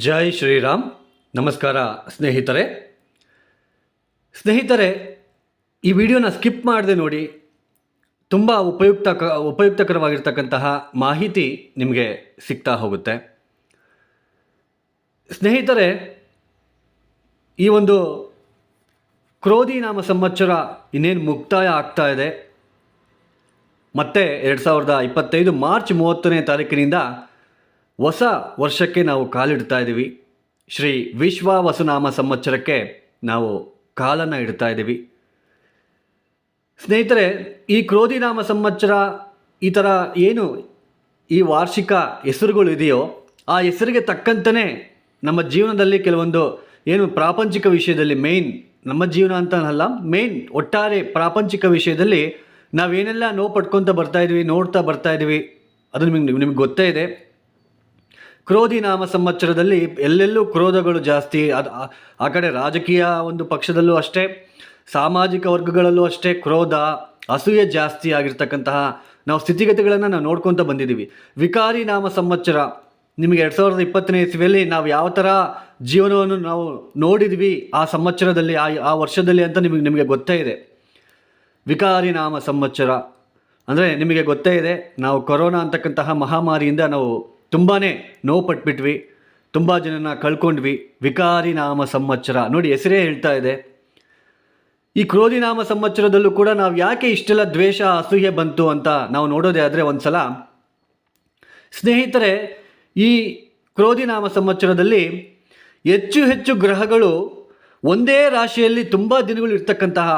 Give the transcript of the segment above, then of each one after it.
ಜೈ ಶ್ರೀರಾಮ್. ನಮಸ್ಕಾರ ಸ್ನೇಹಿತರೆ. ಸ್ನೇಹಿತರೆ, ಈ ವಿಡಿಯೋನ ಸ್ಕಿಪ್ ಮಾಡದೆ ನೋಡಿ. ತುಂಬ ಉಪಯುಕ್ತ ಉಪಯುಕ್ತಕರವಾಗಿರ್ತಕ್ಕಂತಹ ಮಾಹಿತಿ ನಿಮಗೆ ಸಿಗ್ತಾ ಹೋಗುತ್ತೆ. ಸ್ನೇಹಿತರೆ, ಈ ಒಂದು ಕ್ರೋಧಿ ನಾಮ ಸಂವತ್ಸರ ಇನ್ನೇನು ಮುಕ್ತಾಯ ಆಗ್ತಾ ಇದೆ. ಮತ್ತೆ ಎರಡು ಸಾವಿರದ ಇಪ್ಪತ್ತೈದು ಮಾರ್ಚ್ ಮೂವತ್ತನೇ ತಾರೀಕಿನಿಂದ ಹೊಸ ವರ್ಷಕ್ಕೆ ನಾವು ಕಾಲಿಡ್ತಾ ಇದ್ದೀವಿ. ಶ್ರೀ ವಿಶ್ವ ವಸುನಾಮ ಸಂವತ್ಸರಕ್ಕೆ ನಾವು ಕಾಲನ್ನು ಇಡ್ತಾ ಇದ್ದೀವಿ. ಸ್ನೇಹಿತರೆ, ಈ ಕ್ರೋಧಿನಾಮ ಸಂವತ್ಸರ ಈ ಥರ ಏನು ಈ ವಾರ್ಷಿಕ ಹೆಸರುಗಳು ಇದೆಯೋ, ಆ ಹೆಸರಿಗೆ ತಕ್ಕಂತನೇ ನಮ್ಮ ಜೀವನದಲ್ಲಿ ಕೆಲವೊಂದು ಏನು ಪ್ರಾಪಂಚಿಕ ವಿಷಯದಲ್ಲಿ ಮೇಯ್ನ್ ನಮ್ಮ ಜೀವನ ಅಂತ ಅಲ್ಲ ಮೇಯ್ನ್ ಒಟ್ಟಾರೆ ಪ್ರಾಪಂಚಿಕ ವಿಷಯದಲ್ಲಿ ನಾವೇನೆಲ್ಲ ನೋವು ಪಡ್ಕೊತ ಬರ್ತಾ ಇದ್ವಿ ನೋಡ್ತಾ ಬರ್ತಾ ಇದ್ವಿ ಅದು ನಿಮಗೆ ನಿಮಗೆ ಗೊತ್ತೇ ಇದೆ. ಕ್ರೋಧಿ ನಾಮ ಸಂವತ್ಸರದಲ್ಲಿ ಎಲ್ಲೆಲ್ಲೂ ಕ್ರೋಧಗಳು ಜಾಸ್ತಿ. ಅದು ಆ- ಕಡೆ ರಾಜಕೀಯ ಒಂದು ಪಕ್ಷದಲ್ಲೂ ಅಷ್ಟೇ, ಸಾಮಾಜಿಕ ವರ್ಗಗಳಲ್ಲೂ ಅಷ್ಟೇ ಕ್ರೋಧ, ಅಸೂಯೆ ಜಾಸ್ತಿ ಆಗಿರ್ತಕ್ಕಂತಹ ನಾವು ಸ್ಥಿತಿಗತಿಗಳನ್ನು ನಾವು ನೋಡ್ಕೊತ ಬಂದಿದ್ದೀವಿ. ವಿಕಾರಿ ನಾಮ ಸಂವತ್ಸರ, ನಿಮಗೆ ಎರಡು ಸಾವಿರದ ಇಪ್ಪತ್ತನೇ ಇಸ್ವಿಯಲ್ಲಿ ನಾವು ಯಾವ ಥರ ಜೀವನವನ್ನು ನಾವು ನೋಡಿದ್ವಿ ಆ ಸಂವತ್ಸರದಲ್ಲಿ, ಆ ಆ ವರ್ಷದಲ್ಲಿ ಅಂತ ನಿಮಗೆ ನಿಮಗೆ ಗೊತ್ತೇ ಇದೆ. ವಿಕಾರಿ ನಾಮ ಸಂವತ್ಸರ, ಅಂದರೆ ನಿಮಗೆ ಗೊತ್ತೇ ಇದೆ, ನಾವು ಕೊರೋನಾ ಅಂತಕ್ಕಂತಹ ಮಹಾಮಾರಿಯಿಂದ ನಾವು ತುಂಬಾ ನೋವು ಪಟ್ಬಿಟ್ವಿ, ತುಂಬ ಜನನ ಕಳ್ಕೊಂಡ್ವಿ. ವಿಕಾರಿ ನಾಮ ಸಂವತ್ಸರ. ನೋಡಿ, ಹೆಸರೇ ಹೇಳ್ತಾ ಇದೆ. ಈ ಕ್ರೋಧಿ ನಾಮ ಸಂವತ್ಸರದಲ್ಲೂ ಕೂಡ ನಾವು ಯಾಕೆ ಇಷ್ಟೆಲ್ಲ ದ್ವೇಷ, ಅಸೂಯೆ ಬಂತು ಅಂತ ನಾವು ನೋಡೋದೇ ಆದರೆ ಒಂದು ಸಲ ಸ್ನೇಹಿತರೆ, ಈ ಕ್ರೋಧಿ ನಾಮ ಸಂವತ್ಸರದಲ್ಲಿ ಹೆಚ್ಚು ಹೆಚ್ಚು ಗ್ರಹಗಳು ಒಂದೇ ರಾಶಿಯಲ್ಲಿ ತುಂಬ ದಿನಗಳು ಇರ್ತಕ್ಕಂತಹ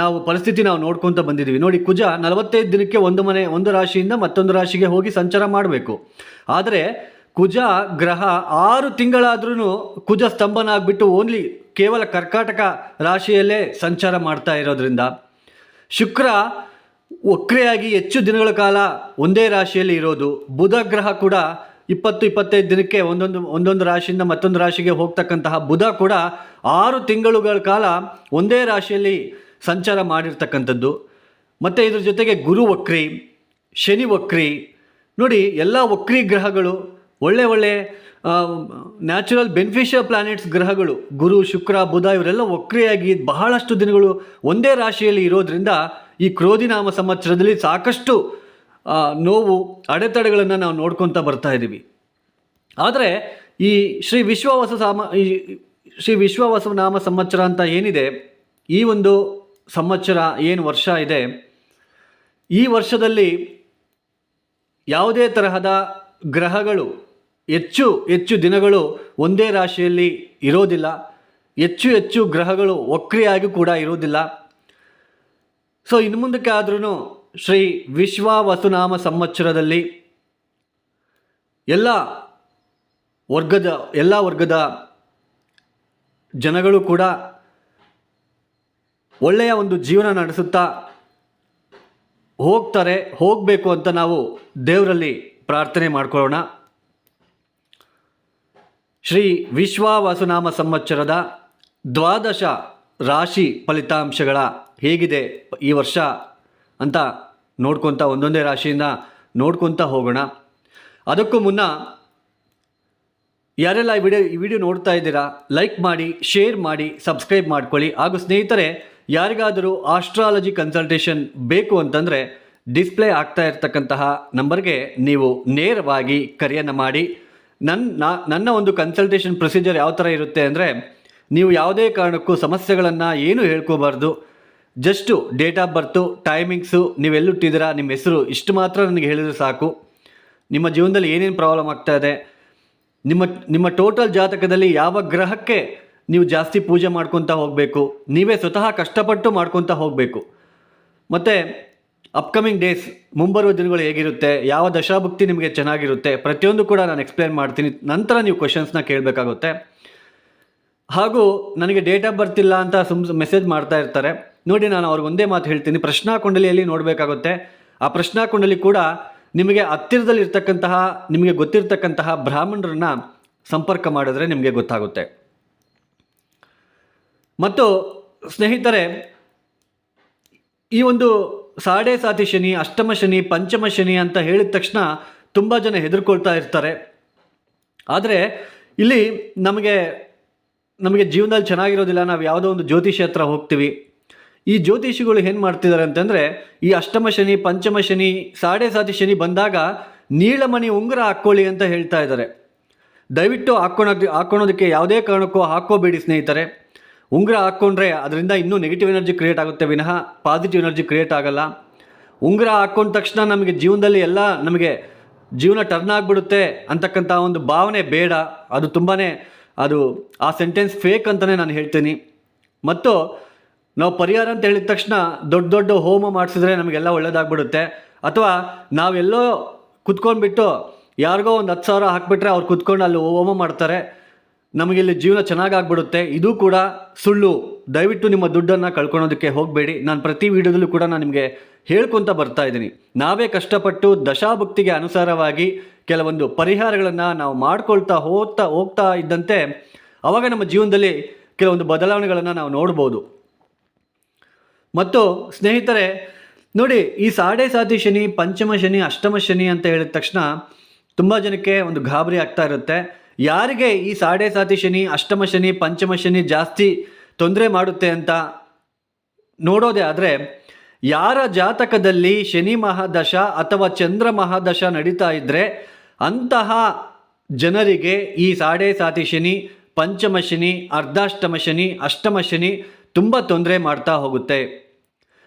ನಾವು ಪರಿಸ್ಥಿತಿ ನಾವು ನೋಡ್ಕೊತ ಬಂದಿದ್ದೀವಿ. ನೋಡಿ, ಕುಜ ನಲವತ್ತೈದು ದಿನಕ್ಕೆ ಒಂದು ಮನೆ, ಒಂದು ರಾಶಿಯಿಂದ ಮತ್ತೊಂದು ರಾಶಿಗೆ ಹೋಗಿ ಸಂಚಾರ ಮಾಡಬೇಕು. ಆದರೆ ಕುಜ ಗ್ರಹ ಆರು ತಿಂಗಳಾದ್ರೂ ಕುಜ ಸ್ತಂಭನ ಆಗಿಬಿಟ್ಟು ಓನ್ಲಿ ಕೇವಲ ಕರ್ಕಾಟಕ ರಾಶಿಯಲ್ಲೇ ಸಂಚಾರ ಮಾಡ್ತಾ ಇರೋದ್ರಿಂದ ಶುಕ್ರ ವಕ್ರೆಯಾಗಿ ಹೆಚ್ಚು ದಿನಗಳ ಕಾಲ ಒಂದೇ ರಾಶಿಯಲ್ಲಿ ಇರೋದು. ಬುಧ ಗ್ರಹ ಕೂಡ ಇಪ್ಪತ್ತು, ಇಪ್ಪತ್ತೈದು ದಿನಕ್ಕೆ ಒಂದೊಂದು ಒಂದೊಂದು ರಾಶಿಯಿಂದ ಮತ್ತೊಂದು ರಾಶಿಗೆ ಹೋಗ್ತಕ್ಕಂತಹ ಬುಧ ಕೂಡ ಆರು ತಿಂಗಳುಗಳ ಕಾಲ ಒಂದೇ ರಾಶಿಯಲ್ಲಿ ಸಂಚಾರ ಮಾಡಿರ್ತಕ್ಕಂಥದ್ದು. ಮತ್ತು ಇದ್ರ ಜೊತೆಗೆ ಗುರು ವಕ್ರಿ, ಶನಿ ವಕ್ರಿ, ನೋಡಿ ಎಲ್ಲ ವಕ್ರಿ ಗ್ರಹಗಳು, ಒಳ್ಳೆ ಒಳ್ಳೆ ನ್ಯಾಚುರಲ್ ಬೆನಿಫಿಷಿಯಲ್ ಪ್ಲಾನೆಟ್ಸ್ ಗ್ರಹಗಳು, ಗುರು, ಶುಕ್ರ, ಬುಧ ಇವರೆಲ್ಲ ವಕ್ರಿಯಾಗಿ ಬಹಳಷ್ಟು ದಿನಗಳು ಒಂದೇ ರಾಶಿಯಲ್ಲಿ ಇರೋದರಿಂದ ಈ ಕ್ರೋಧಿನಾಮ ಸಂವತ್ಸರದಲ್ಲಿ ಸಾಕಷ್ಟು ನೋವು, ಅಡೆತಡೆಗಳನ್ನು ನಾವು ನೋಡ್ಕೊತಾ ಬರ್ತಾ ಇದ್ದೀವಿ ಆದರೆ ಈ ಶ್ರೀ ವಿಶ್ವವಾಸ ಸಾಮ, ಈ ಶ್ರೀ ವಿಶ್ವವಾಸ ನಾಮ ಸಂವತ್ಸರ ಅಂತ ಏನಿದೆ, ಈ ಒಂದು ಸಂವತ್ಸರ ಏನು ವರ್ಷ ಇದೆ, ಈ ವರ್ಷದಲ್ಲಿ ಯಾವುದೇ ತರಹದ ಗ್ರಹಗಳು ಹೆಚ್ಚು ಹೆಚ್ಚು ದಿನಗಳು ಒಂದೇ ರಾಶಿಯಲ್ಲಿ ಇರೋದಿಲ್ಲ. ಹೆಚ್ಚು ಹೆಚ್ಚು ಗ್ರಹಗಳು ವಕ್ರಿಯಾಗಿ ಕೂಡ ಇರೋದಿಲ್ಲ. ಸೊ ಇನ್ನು ಮುಂದಕ್ಕೆ ಆದ್ರೂ ಶ್ರೀ ವಿಶ್ವ ವಸುನಾಮ ಸಂವತ್ಸರದಲ್ಲಿ ಎಲ್ಲ ವರ್ಗದ ಎಲ್ಲ ವರ್ಗದ ಜನಗಳು ಕೂಡ ಒಳ್ಳೆಯ ಒಂದು ಜೀವನ ನಡೆಸುತ್ತಾ ಹೋಗ್ತಾರೆ, ಹೋಗಬೇಕು ಅಂತ ನಾವು ದೇವರಲ್ಲಿ ಪ್ರಾರ್ಥನೆ ಮಾಡಿಕೊಳ್ಳೋಣ. ಶ್ರೀ ವಿಶ್ವ ವಸುನಾಮ ಸಂವತ್ಸರದ ದ್ವಾದಶ ರಾಶಿ ಫಲಿತಾಂಶಗಳ ಹೇಗಿದೆ ಈ ವರ್ಷ ಅಂತ ನೋಡ್ಕೊತ ಒಂದೊಂದೇ ರಾಶಿಯಿಂದ ನೋಡ್ಕೊತ ಹೋಗೋಣ. ಅದಕ್ಕೂ ಮುನ್ನ ಯಾರೆಲ್ಲ ಈ ವಿಡಿಯೋ ಈ ವಿಡಿಯೋ ನೋಡ್ತಾ ಇದ್ದೀರಾ, ಲೈಕ್ ಮಾಡಿ, ಶೇರ್ ಮಾಡಿ, ಸಬ್ಸ್ಕ್ರೈಬ್ ಮಾಡ್ಕೊಳ್ಳಿ. ಹಾಗೂ ಸ್ನೇಹಿತರೆ ಯಾರಿಗಾದರೂ ಆಸ್ಟ್ರಾಲಜಿ ಕನ್ಸಲ್ಟೇಷನ್ ಬೇಕು ಅಂತಂದರೆ ಡಿಸ್ಪ್ಲೇ ಆಗ್ತಾ ಇರ್ತಕ್ಕಂತಹ ನಂಬರ್ಗೆ ನೀವು ನೇರವಾಗಿ ಕರೆಯನ್ನು ಮಾಡಿ. ನನ್ನ ನನ್ನ ಒಂದು ಕನ್ಸಲ್ಟೇಷನ್ ಪ್ರೊಸೀಜರ್ ಯಾವ ಥರ ಇರುತ್ತೆ ಅಂದರೆ ನೀವು ಯಾವುದೇ ಕಾರಣಕ್ಕೂ ಸಮಸ್ಯೆಗಳನ್ನು ಏನು ಹೇಳ್ಕೋಬಾರ್ದು. Just date of birth timings ನೀವೆಲ್ಲುಟ್ಟಿದ್ದೀರಾ ನಿಮ್ಮ ಹೆಸರು ಇಷ್ಟು ಮಾತ್ರ ನನಗೆ ಹೇಳಿದರೆ ಸಾಕು. ನಿಮ್ಮ ಜೀವನದಲ್ಲಿ ಏನೇನು ಪ್ರಾಬ್ಲಮ್ ಆಗ್ತಾ ಇದೆ? ನಿಮ್ಮ ನಿಮ್ಮ ಟೋಟಲ್ ಜಾತಕದಲ್ಲಿ ಯಾವ ಗ್ರಹಕ್ಕೆ ನೀವು ಜಾಸ್ತಿ ಪೂಜೆ ಮಾಡ್ಕೊತಾ ಹೋಗಬೇಕು, ನೀವೇ ಸ್ವತಃ ಕಷ್ಟಪಟ್ಟು ಮಾಡ್ಕೊತ ಹೋಗಬೇಕು. ಮತ್ತು ಅಪ್ಕಮಿಂಗ್ ಡೇಸ್ ಮುಂಬರುವ ದಿನಗಳು ಹೇಗಿರುತ್ತೆ, ಯಾವ ದಶಾಭುಕ್ತಿ ನಿಮಗೆ ಚೆನ್ನಾಗಿರುತ್ತೆ, ಪ್ರತಿಯೊಂದು ಕೂಡ ನಾನು ಎಕ್ಸ್ಪ್ಲೇನ್ ಮಾಡ್ತೀನಿ. ನಂತರ ನೀವು ಕ್ವಶನ್ಸ್ನ ಕೇಳಬೇಕಾಗುತ್ತೆ. ಹಾಗೂ ನನಗೆ ಡೇಟ್ ಆಫ್ ಬರ್ತ್ ಅಂತ ಸುಮ್ ಮೆಸೇಜ್ ಮಾಡ್ತಾ ಇರ್ತಾರೆ. ನೋಡಿ ನಾನು ಅವ್ರಿಗೆ ಒಂದೇ ಮಾತು ಹೇಳ್ತೀನಿ. ಪ್ರಶ್ನಾ ಕುಂಡಲಿಯಲ್ಲಿ ನೋಡಬೇಕಾಗುತ್ತೆ. ಆ ಪ್ರಶ್ನಾ ಕುಂಡಲಿ ಕೂಡ ನಿಮಗೆ ಹತ್ತಿರದಲ್ಲಿರ್ತಕ್ಕಂತಹ, ನಿಮಗೆ ಗೊತ್ತಿರ್ತಕ್ಕಂತಹ ಬ್ರಾಹ್ಮಣರನ್ನ ಸಂಪರ್ಕ ಮಾಡಿದ್ರೆ ನಿಮಗೆ ಗೊತ್ತಾಗುತ್ತೆ. ಮತ್ತು ಸ್ನೇಹಿತರೆ, ಈ ಒಂದು ಸಾಡೆ ಸಾತಿ ಶನಿ, ಅಷ್ಟಮ ಶನಿ, ಪಂಚಮ ಶನಿ ಅಂತ ಹೇಳಿದ ತಕ್ಷಣ ತುಂಬ ಜನ ಹೆದರ್ಕೊಳ್ತಾ ಇರ್ತಾರೆ. ಆದರೆ ಇಲ್ಲಿ ನಮಗೆ ನಮಗೆ ಜೀವನದಲ್ಲಿ ಚೆನ್ನಾಗಿರೋದಿಲ್ಲ, ನಾವು ಯಾವುದೋ ಒಂದು ಜ್ಯೋತಿಷಿ ಹತ್ರ ಹೋಗ್ತೀವಿ. ಈ ಜ್ಯೋತಿಷಿಗಳು ಏನು ಮಾಡ್ತಿದ್ದಾರೆ ಅಂತಂದರೆ, ಈ ಅಷ್ಟಮ ಶನಿ, ಪಂಚಮ ಶನಿ, ಸಾಡೆ ಸಾತಿ ಶನಿ ಬಂದಾಗ ನೀಳಮಣಿ ಉಂಗುರ ಹಾಕ್ಕೊಳ್ಳಿ ಅಂತ ಹೇಳ್ತಾ ಇದ್ದಾರೆ. ದಯವಿಟ್ಟು ಹಾಕ್ಕೊಳೋದು, ಹಾಕ್ಕೊಳೋದಕ್ಕೆ ಯಾವುದೇ ಕಾರಣಕ್ಕೂ ಹಾಕ್ಕೋಬೇಡಿ ಸ್ನೇಹಿತರೆ. ಉಂಗುರ ಹಾಕ್ಕೊಂಡ್ರೆ ಅದರಿಂದ ಇನ್ನೂ ನೆಗೆಟಿವ್ ಎನರ್ಜಿ ಕ್ರಿಯೇಟ್ ಆಗುತ್ತೆ ವಿನಃ ಪಾಸಿಟಿವ್ ಎನರ್ಜಿ ಕ್ರಿಯೇಟ್ ಆಗಲ್ಲ. ಉಂಗುರ ಹಾಕ್ಕೊಂಡ ತಕ್ಷಣ ನಮಗೆ ಜೀವನದಲ್ಲಿ ಎಲ್ಲ ನಮಗೆ ಜೀವನ ಟರ್ನ್ ಆಗಿಬಿಡುತ್ತೆ ಅಂತಕ್ಕಂಥ ಒಂದು ಭಾವನೆ ಬೇಡ. ಅದು ತುಂಬಾ ಅದು ಆ ಸೆಂಟೆನ್ಸ್ ಫೇಕ್ ಅಂತಲೇ ನಾನು ಹೇಳ್ತೀನಿ. ಮತ್ತು ನಾವು ಪರಿಹಾರ ಅಂತ ಹೇಳಿದ ತಕ್ಷಣ ದೊಡ್ಡ ದೊಡ್ಡ ಹೋಮ ಮಾಡಿಸಿದ್ರೆ ನಮಗೆಲ್ಲ ಒಳ್ಳೇದಾಗ್ಬಿಡುತ್ತೆ. ಅಥವಾ ನಾವೆಲ್ಲೋ ಕುತ್ಕೊಂಡ್ಬಿಟ್ಟು ಯಾರಿಗೋ ಒಂದು ಹತ್ತು ಸಾವಿರ ಹಾಕ್ಬಿಟ್ರೆ ಅವ್ರು ಕುತ್ಕೊಂಡು ಅಲ್ಲಿ ಹೋಮ ಮಾಡ್ತಾರೆ. ನಮಗಿಲ್ಲಿ ಜೀವನ ಚೆನ್ನಾಗಾಗ್ಬಿಡುತ್ತೆ. ಇದು ಕೂಡ ಸುಳ್ಳು. ದಯವಿಟ್ಟು ನಿಮ್ಮ ದುಡ್ಡನ್ನು ಕಳ್ಕೊಳೋದಕ್ಕೆ ಹೋಗಬೇಡಿ. ನಾನು ಪ್ರತಿ ವಿಡಿಯೋದಲ್ಲೂ ಕೂಡ ನಾನು ನಿಮಗೆ ಹೇಳ್ಕೊತ ಬರ್ತಾ ಇದ್ದೀನಿ. ನಾವೇ ಕಷ್ಟಪಟ್ಟು ದಶಾಭಕ್ತಿಗೆ ಅನುಸಾರವಾಗಿ ಕೆಲವೊಂದು ಪರಿಹಾರಗಳನ್ನು ನಾವು ಮಾಡ್ಕೊಳ್ತಾ ಹೋಗ್ತಾ ಹೋಗ್ತಾ ಇದ್ದಂತೆ ಅವಾಗ ನಮ್ಮ ಜೀವನದಲ್ಲಿ ಕೆಲವೊಂದು ಬದಲಾವಣೆಗಳನ್ನು ನಾವು ನೋಡ್ಬೋದು. ಮತ್ತು ಸ್ನೇಹಿತರೆ, ನೋಡಿ, ಈ ಸಾಡೆ ಸಾತಿ ಶನಿ, ಪಂಚಮ ಶನಿ, ಅಷ್ಟಮ ಶನಿ ಅಂತ ಹೇಳಿದ ತಕ್ಷಣ ತುಂಬ ಜನಕ್ಕೆ ಒಂದು ಗಾಬರಿ ಆಗ್ತಾ ಇರುತ್ತೆ. ಯಾರಿಗೆ ಈ ಸಾಡೆ ಸಾತಿ ಶನಿ, ಅಷ್ಟಮ ಶನಿ, ಪಂಚಮ ಶನಿ ಜಾಸ್ತಿ ತೊಂದರೆ ಮಾಡುತ್ತೆ ಅಂತ ನೋಡೋದೇ ಆದರೆ ಯಾರ ಜಾತಕದಲ್ಲಿ ಶನಿ ಮಹಾದಶ ಅಥವಾ ಚಂದ್ರ ಮಹಾದಶ ನಡೀತಾ ಇದ್ದರೆ ಅಂತಹ ಜನರಿಗೆ ಈ ಸಾಡೆ ಸಾತಿ ಶನಿ, ಪಂಚಮ ಶನಿ, ಅರ್ಧಾಷ್ಟಮ ಶನಿ, ಅಷ್ಟಮ ಶನಿ ತುಂಬ ತೊಂದರೆ ಮಾಡ್ತಾ ಹೋಗುತ್ತೆ.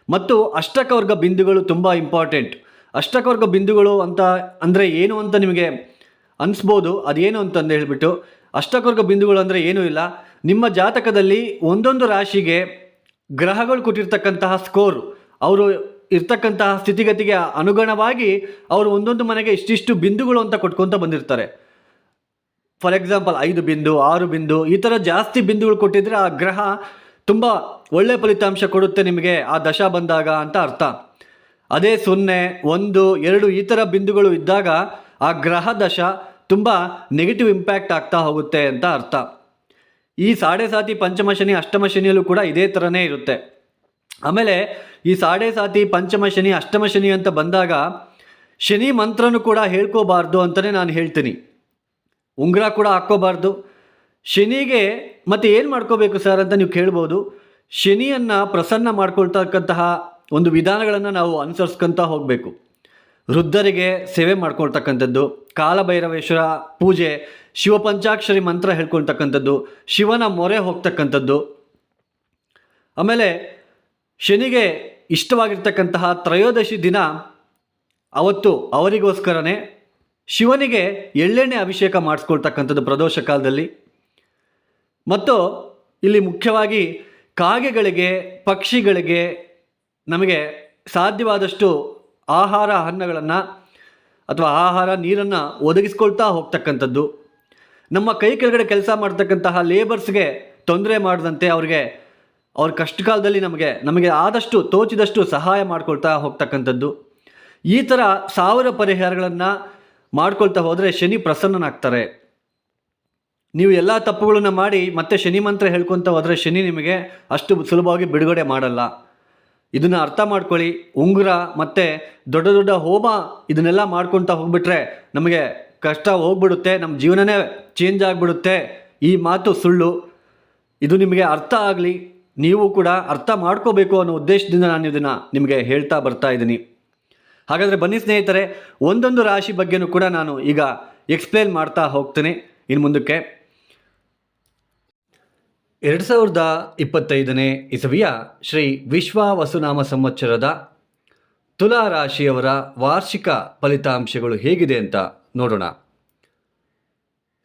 ಮತ್ತು ಅಷ್ಟಕವರ್ಗ ಬಿಂದುಗಳು ತುಂಬ ಇಂಪಾರ್ಟೆಂಟ್ ಅಷ್ಟಕವರ್ಗ ಬಿಂದುಗಳು ಅಂತ ಅಂದರೆ ಏನು ಅಂತ ನಿಮಗೆ ಅನಿಸ್ಬೋದು, ಅದೇನು ಅಂತಂದು ಹೇಳಿಬಿಟ್ಟು, ಅಷ್ಟಕರ್ಗ ಬಿಂದುಗಳು ಅಂದರೆ ಏನೂ ಇಲ್ಲ. ನಿಮ್ಮ ಜಾತಕದಲ್ಲಿ ಒಂದೊಂದು ರಾಶಿಗೆ ಗ್ರಹಗಳು ಕೊಟ್ಟಿರ್ತಕ್ಕಂತಹ ಸ್ಕೋರ್ ಅವರು ಇರ್ತಕ್ಕಂತಹ ಸ್ಥಿತಿಗತಿಗೆ ಅನುಗುಣವಾಗಿ ಅವರು ಒಂದೊಂದು ಮನೆಗೆ ಇಷ್ಟಿಷ್ಟು ಬಿಂದುಗಳು ಅಂತ ಕೊಟ್ಕೊತ ಬಂದಿರ್ತಾರೆ. ಫಾರ್ ಎಕ್ಸಾಂಪಲ್ ಐದು ಬಿಂದು, ಆರು ಬಿಂದು, ಈ ಥರ ಜಾಸ್ತಿ ಬಿಂದುಗಳು ಕೊಟ್ಟಿದ್ರೆ ಆ ಗ್ರಹ ತುಂಬ ಒಳ್ಳೆ ಫಲಿತಾಂಶ ಕೊಡುತ್ತೆ ನಿಮಗೆ, ಆ ದಶ ಬಂದಾಗ ಅಂತ ಅರ್ಥ. ಅದೇ ಸೊನ್ನೆ, ಒಂದು, ಎರಡು ಈ ಥರ ಬಿಂದುಗಳು ಇದ್ದಾಗ ಆ ಗ್ರಹ ದಶ ತುಂಬ ನೆಗೆಟಿವ್ ಇಂಪ್ಯಾಕ್ಟ್ ಆಗ್ತಾ ಹೋಗುತ್ತೆ ಅಂತ ಅರ್ಥ. ಈ ಸಾಡೆ ಸಾತಿ ಪಂಚಮ ಶನಿ ಅಷ್ಟಮ ಶನಿಯಲ್ಲೂ ಕೂಡ ಇದೇ ಥರನೇ ಇರುತ್ತೆ. ಆಮೇಲೆ ಈ ಸಾಡೆ ಸಾತಿ ಪಂಚಮ ಶನಿ ಅಷ್ಟಮ ಶನಿ ಅಂತ ಬಂದಾಗ ಶನಿ ಮಂತ್ರನೂ ಕೂಡ ಹೇಳ್ಕೋಬಾರ್ದು ಅಂತಲೇ ನಾನು ಹೇಳ್ತೀನಿ. ಉಂಗುರ ಕೂಡ ಹಾಕ್ಕೋಬಾರ್ದು. ಶನಿಗೆ ಮತ್ತೆ ಏನು ಮಾಡ್ಕೋಬೇಕು ಸರ್ ಅಂತ ನೀವು ಕೇಳ್ಬೋದು. ಶನಿಯನ್ನು ಪ್ರಸನ್ನ ಮಾಡ್ಕೊಳ್ತಕ್ಕಂತಹ ಒಂದು ವಿಧಾನಗಳನ್ನು ನಾವು ಅನುಸರಿಸ್ಕೊಂತ ಹೋಗಬೇಕು. ವೃದ್ಧರಿಗೆ ಸೇವೆ ಮಾಡ್ಕೊಳ್ತಕ್ಕಂಥದ್ದು, ಕಾಲಭೈರವೇಶ್ವರ ಪೂಜೆ, ಶಿವಪಂಚಾಕ್ಷರಿ ಮಂತ್ರ ಹೇಳ್ಕೊಳ್ತಕ್ಕಂಥದ್ದು, ಶಿವನ ಮೊರೆ ಹೋಗ್ತಕ್ಕಂಥದ್ದು. ಆಮೇಲೆ ಶನಿಗೆ ಇಷ್ಟವಾಗಿರ್ತಕ್ಕಂತಹ ತ್ರಯೋದಶಿ ದಿನ ಅವತ್ತು ಅವರಿಗೋಸ್ಕರನೇ ಶಿವನಿಗೆ ಎಳ್ಳೆಣ್ಣೆ ಅಭಿಷೇಕ ಮಾಡಿಸ್ಕೊಳ್ತಕ್ಕಂಥದ್ದು ಪ್ರದೋಷ ಕಾಲದಲ್ಲಿ. ಮತ್ತು ಇಲ್ಲಿ ಮುಖ್ಯವಾಗಿ ಕಾಗೆಗಳಿಗೆ, ಪಕ್ಷಿಗಳಿಗೆ ನಮಗೆ ಸಾಧ್ಯವಾದಷ್ಟು ಆಹಾರ ಅನ್ನಗಳನ್ನು ಅಥವಾ ಆಹಾರ ನೀರನ್ನು ಒದಗಿಸ್ಕೊಳ್ತಾ ಹೋಗ್ತಕ್ಕಂಥದ್ದು. ನಮ್ಮ ಕೈ ಕೆಳಗಡೆ ಕೆಲಸ ಮಾಡ್ತಕ್ಕಂತಹ ಲೇಬರ್ಸ್ಗೆ ತೊಂದರೆ ಮಾಡದಂತೆ ಅವ್ರಿಗೆ ಅವ್ರ ಕಷ್ಟ ಕಾಲದಲ್ಲಿ ನಮಗೆ ನಮಗೆ ಆದಷ್ಟು ತೋಚಿದಷ್ಟು ಸಹಾಯ ಮಾಡ್ಕೊಳ್ತಾ ಹೋಗ್ತಕ್ಕಂಥದ್ದು. ಈ ಥರ ಸಾವಿರ ಪರಿಹಾರಗಳನ್ನು ಮಾಡ್ಕೊಳ್ತಾ ಹೋದರೆ ಶನಿ ಪ್ರಸನ್ನನಾಗ್ತಾರೆ. ನೀವು ಎಲ್ಲ ತಪ್ಪುಗಳನ್ನು ಮಾಡಿ ಮತ್ತೆ ಶನಿ ಮಂತ್ರ ಹೇಳ್ಕೊತ ಹೋದರೆ ಶನಿ ನಿಮಗೆ ಅಷ್ಟು ಸುಲಭವಾಗಿ ಬಿಡುಗಡೆ ಮಾಡಲ್ಲ. ಇದನ್ನು ಅರ್ಥ ಮಾಡ್ಕೊಳ್ಳಿ. ಉಂಗುರ ಮತ್ತು ದೊಡ್ಡ ದೊಡ್ಡ ಹೋಮ ಇದನ್ನೆಲ್ಲ ಮಾಡ್ಕೊತಾ ಹೋಗ್ಬಿಟ್ರೆ ನಮಗೆ ಕಷ್ಟ ಹೋಗ್ಬಿಡುತ್ತೆ ನಮ್ಮ ಜೀವನನೇ ಚೇಂಜ್ ಆಗಿಬಿಡುತ್ತೆ. ಈ ಮಾತು ಸುಳ್ಳು. ಇದು ನಿಮಗೆ ಅರ್ಥ ಆಗಲಿ. ನೀವು ಕೂಡ ಅರ್ಥ ಮಾಡ್ಕೋಬೇಕು ಅನ್ನೋ ಉದ್ದೇಶದಿಂದ ನಾನು ಇದನ್ನು ನಿಮಗೆ ಹೇಳ್ತಾ ಬರ್ತಾ ಇದ್ದೀನಿ. ಹಾಗಾದರೆ ಬನ್ನಿ ಸ್ನೇಹಿತರೆ, ಒಂದೊಂದು ರಾಶಿ ಬಗ್ಗೆನೂ ಕೂಡ ನಾನು ಈಗ ಎಕ್ಸ್ಪ್ಲೇನ್ ಮಾಡ್ತಾ ಹೋಗ್ತೀನಿ. ಇನ್ನು ಮುಂದಕ್ಕೆ ಎರಡು ಸಾವಿರದ ಇಪ್ಪತ್ತೈದನೇ ಇಸವಿಯ ಶ್ರೀ ವಿಶ್ವ ವಸುನಾಮ ಸಂವತ್ಸರದ ತುಲಾ ರಾಶಿಯವರ ವಾರ್ಷಿಕ ಫಲಿತಾಂಶಗಳು ಹೇಗಿದೆ ಅಂತ ನೋಡೋಣ.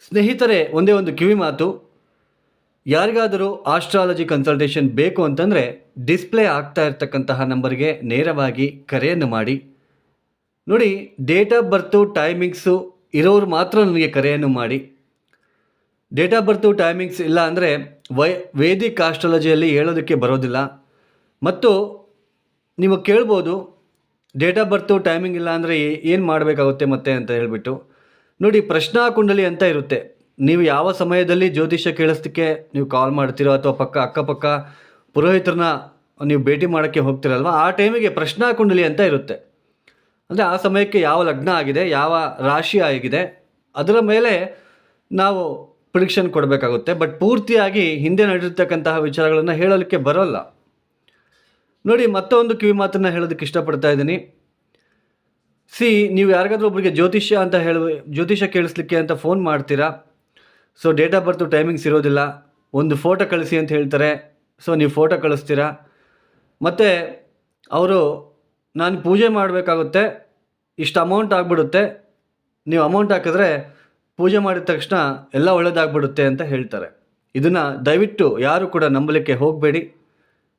ಸ್ನೇಹಿತರೆ, ಒಂದೇ ಒಂದು ಕಿವಿ ಮಾತು. ಯಾರಿಗಾದರೂ ಆಸ್ಟ್ರಾಲಜಿ ಕನ್ಸಲ್ಟೇಷನ್ ಬೇಕು ಅಂತಂದರೆ ಡಿಸ್ಪ್ಲೇ ಆಗ್ತಾ ಇರ್ತಕ್ಕಂತಹ ನಂಬರ್ಗೆ ನೇರವಾಗಿ ಕರೆಯನ್ನು ಮಾಡಿ. ನೋಡಿ ಡೇಟ್ ಆಫ್ ಬರ್ತು ಟೈಮಿಂಗ್ಸು ಇರೋರು ಮಾತ್ರ ನನಗೆ ಕರೆಯನ್ನು ಮಾಡಿ. ಡೇಟ್ ಆಫ್ ಬರ್ತು ಟೈಮಿಂಗ್ಸ್ ಇಲ್ಲ ಅಂದರೆ ವೈ, ವೇದಿಕ್ ಆಸ್ಟ್ರಾಲಜಿಯಲ್ಲಿ ಹೇಳೋದಕ್ಕೆ ಬರೋದಿಲ್ಲ. ಮತ್ತು ನೀವು ಕೇಳ್ಬೋದು ಡೇಟ್ ಆಫ್ ಬರ್ತು ಟೈಮಿಂಗ್ ಇಲ್ಲ ಅಂದರೆ ಏನು ಮಾಡಬೇಕಾಗುತ್ತೆ ಮತ್ತೆ ಅಂತ ಹೇಳಿಬಿಟ್ಟು. ನೋಡಿ ಪ್ರಶ್ನಾ ಕುಂಡಲಿ ಅಂತ ಇರುತ್ತೆ. ನೀವು ಯಾವ ಸಮಯದಲ್ಲಿ ಜ್ಯೋತಿಷ್ಯ ಕೇಳಿಸ್ಲಿಕ್ಕೆ ನೀವು ಕಾಲ್ ಮಾಡ್ತೀರೋ ಅಥವಾ ಪಕ್ಕ, ಅಕ್ಕಪಕ್ಕ ಪುರೋಹಿತರನ್ನ ನೀವು ಭೇಟಿ ಮಾಡೋಕ್ಕೆ ಹೋಗ್ತಿರಲ್ವ? ಆ ಟೈಮಿಗೆ ಪ್ರಶ್ನಾ ಕುಂಡಲಿ ಅಂತ ಇರುತ್ತೆ. ಅಂದರೆ ಆ ಸಮಯಕ್ಕೆ ಯಾವ ಲಗ್ನ ಆಗಿದೆ, ಯಾವ ರಾಶಿ ಆಗಿದೆ, ಅದರ ಮೇಲೆ ನಾವು ಪ್ರಿಡಿಕ್ಷನ್ ಕೊಡಬೇಕಾಗುತ್ತೆ ಬಟ್ ಪೂರ್ತಿಯಾಗಿ ಹಿಂದೆ ನಡೆದಿರ್ತಕ್ಕಂತಹ ವಿಚಾರಗಳನ್ನು ಹೇಳಲಿಕ್ಕೆ ಬರೋಲ್ಲ. ನೋಡಿ, ಮತ್ತೊಂದು ಕಿವಿ ಮಾತನ್ನು ಹೇಳೋದಕ್ಕೆ ಇಷ್ಟಪಡ್ತಾ ಇದ್ದೀನಿ. ಸಿ, ನೀವು ಯಾರಿಗಾದ್ರೂ ಒಬ್ಬರಿಗೆ ಜ್ಯೋತಿಷ್ಯ ಅಂತ ಹೇಳ, ಜ್ಯೋತಿಷ್ಯ ಕೇಳಿಸ್ಲಿಕ್ಕೆ ಅಂತ ಫೋನ್ ಮಾಡ್ತೀರಾ? So date of birth timings ಇರೋದಿಲ್ಲ. ಒಂದು ಫೋಟೋ ಕಳಿಸಿ ಅಂತ ಹೇಳ್ತಾರೆ. ಸೊ ನೀವು ಫೋಟೋ ಕಳಿಸ್ತೀರಾ? ಮತ್ತು, ಅವರು, ನಾನು ಪೂಜೆ ಮಾಡಬೇಕಾಗುತ್ತೆ, ಇಷ್ಟು ಅಮೌಂಟ್ ಆಗಿಬಿಡುತ್ತೆ, ನೀವು ಅಮೌಂಟ್ ಹಾಕಿದ್ರೆ ಪೂಜೆ ಮಾಡಿದ ತಕ್ಷಣ ಎಲ್ಲ ಒಳ್ಳೆಯದಾಗ್ಬಿಡುತ್ತೆ ಅಂತ ಹೇಳ್ತಾರೆ. ಇದನ್ನು ದಯವಿಟ್ಟು ಯಾರು ಕೂಡ ನಂಬಲಿಕ್ಕೆ ಹೋಗಬೇಡಿ.